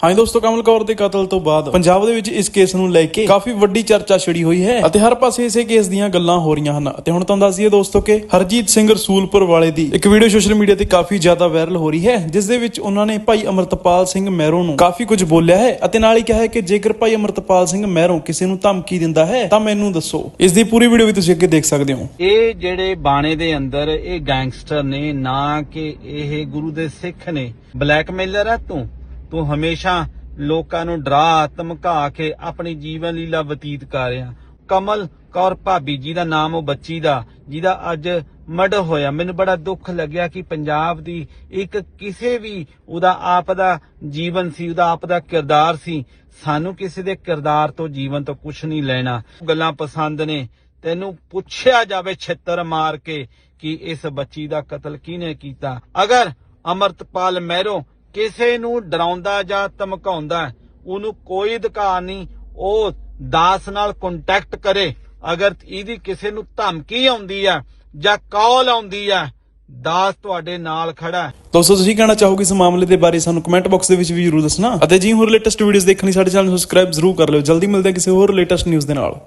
ਹਾਂਜੀ ਦੋਸਤੋ, ਕਮਲ ਕੌਰ ਦੇ ਕਤਲ ਤੋਂ ਬਾਅਦ ਪੰਜਾਬ ਦੇ ਵਿੱਚ ਇਸ ਕੇਸ ਨੂੰ ਲੈ ਕੇ ਕਾਫੀ ਵੱਡੀ ਚਰਚਾ ਛਿੜੀ ਹੋਈ ਹੈ ਅਤੇ ਹਰ ਪਾਸੇ ਇਸੇ ਕੇਸ ਦੀਆਂ ਗੱਲਾਂ ਹੋ ਰਹੀਆਂ ਹਨ। ਅਤੇ ਹੁਣ ਤੁਹਾਨੂੰ ਦੱਸ ਦਈਏ ਦੋਸਤੋ ਕਿ ਹਰਜੀਤ ਸਿੰਘ ਰਸੂਲਪੁਰ ਵਾਲੇ ਦੀ ਇੱਕ ਵੀਡੀਓ ਸੋਸ਼ਲ ਮੀਡੀਆ ਤੇ ਕਾਫੀ ਜ਼ਿਆਦਾ ਵਾਇਰਲ ਹੋ ਰਹੀ ਹੈ, ਜਿਸ ਦੇ ਵਿੱਚ ਉਹਨਾਂ ਨੇ ਭਾਈ ਅਮਰਤਪਾਲ ਸਿੰਘ ਮਹਿਰੋ ਨੂੰ ਕਾਫੀ ਕੁਝ ਬੋਲਿਆ ਹੈ ਅਤੇ ਨਾਲ ਹੀ ਕਿਹਾ ਹੈ ਕਿ ਜੇਕਰ ਭਾਈ ਅਮਰਤਪਾਲ ਸਿੰਘ ਮਹਿਰੋ ਕਿਸੇ ਨੂੰ ਧਮਕੀ ਦਿੰਦਾ ਹੈ, ਤਾਂ ਮੈਨੂੰ ਦੱਸੋ। ਇਸ ਦੀ ਪੂਰੀ ਵੀਡੀਓ ਵੀ ਤੁਸੀਂ ਅੱਗੇ ਦੇਖ ਸਕਦੇ ਹੋ। ਇਹ ਜਿਹੜੇ ਬਾਣੇ ਦੇ ਅੰਦਰ ਇਹ ਗੈਂਗਸਟਰ ਨੇ, ਨਾ ਕਿ ਇਹ ਗੁਰੂ ਦੇ ਸਿੱਖ ਨੇ। ਬਲੈਕਮੇਲਰ ਆ ਤੂੰ? ਤੂੰ ਹਮੇਸ਼ਾ ਲੋਕਾਂ ਨੂੰ ਡਰਾ, ਧਮਕਾ ਕੇ ਆਪਣੀ ਜੀਵਨ ਲੀਲਾ ਬਤੀਤ ਕਰ ਰਿਹਾ। ਕਮਲ ਕੌਰ ਭਾਬੀ ਜੀ ਦਾ ਨਾਮ ਉਹ ਬੱਚੀ ਦਾ, ਜਿਹਦਾ ਅੱਜ ਮਰਡਰ ਹੋਇਆ। ਮੈਨੂੰ ਬੜਾ ਦੁੱਖ ਲੱਗਿਆ ਕਿ ਪੰਜਾਬ ਦੀ ਇੱਕ ਕਿਸੇ ਵੀ ਉਹਦਾ ਆਪ ਦਾ ਜੀਵਨ ਸੀ, ਉਹਦਾ ਆਪ ਦਾ ਕਿਰਦਾਰ ਸੀ। ਸਾਨੂੰ ਕਿਸੇ ਦੇ ਕਿਰਦਾਰ ਤੋਂ ਜੀਵਨ ਤੋਂ ਕੁਝ ਨਹੀਂ ਲੈਣਾ। ਗੱਲਾਂ ਪਸੰਦ ਨੇ। ਤੈਨੂੰ ਪੁੱਛਿਆ ਜਾਵੇ ਛਿੱਤਰ ਮਾਰ ਕੇ ਕਿ ਇਸ ਬੱਚੀ ਦਾ ਕਤਲ ਕਿਹਨੇ ਕੀਤਾ। ਅਗਰ ਅਮਰਤਪਾਲ ਮਹਿਰੋ ਕਿਸੇ ਨੂੰ ਡਰਾਉਂਦਾ ਜਾਂ ਧਮਕਾਉਂਦਾ ਹੈ, ਉਹਨੂੰ ਕੋਈ ਅਧਿਕਾਰ ਨਹੀਂ ਉਹ ਦਾਸ ਨਾਲ ਕੰਟੈਕਟ ਕਰੇ। ਅਗਰ ਇਹਦੀ ਕਿਸੇ ਨੂੰ ਧਮਕੀ ਆਉਂਦੀ ਹੈ ਜਾਂ ਕਾਲ ਆਉਂਦੀ ਹੈ ਦਾਸ ਤੁਹਾਡੇ ਨਾਲ ਖੜਾ ਹੈ। ਦੋਸਤੋ ਤੁਸੀਂ ਕਹਿਣਾ ਚਾਹੋਗੇ ਇਸ ਮਾਮਲੇ ਦੇ ਬਾਰੇ ਸਾਨੂੰ ਕਮੈਂਟ ਬਾਕਸ ਦੇ ਵਿੱਚ ਵੀ ਜਰੂਰ ਦੱਸਣਾ। ਅਤੇ ਜੀ ਹੋਰ ਲੇਟੈਸਟ ਵੀਡੀਓਜ਼ ਦੇਖਣ ਲਈ ਸਾਡੇ ਚੈਨਲ ਨੂੰ ਸਬਸਕ੍ਰਾਈਬ ਜ਼ਰੂਰ ਕਰ ਲਿਓ। ਜਲਦੀ ਮਿਲਦੇ ਹਾਂ ਕਿਸੇ ਹੋਰ ਲੇਟੈਸਟ ਨਿਊਜ਼ ਦੇ ਨਾਲ।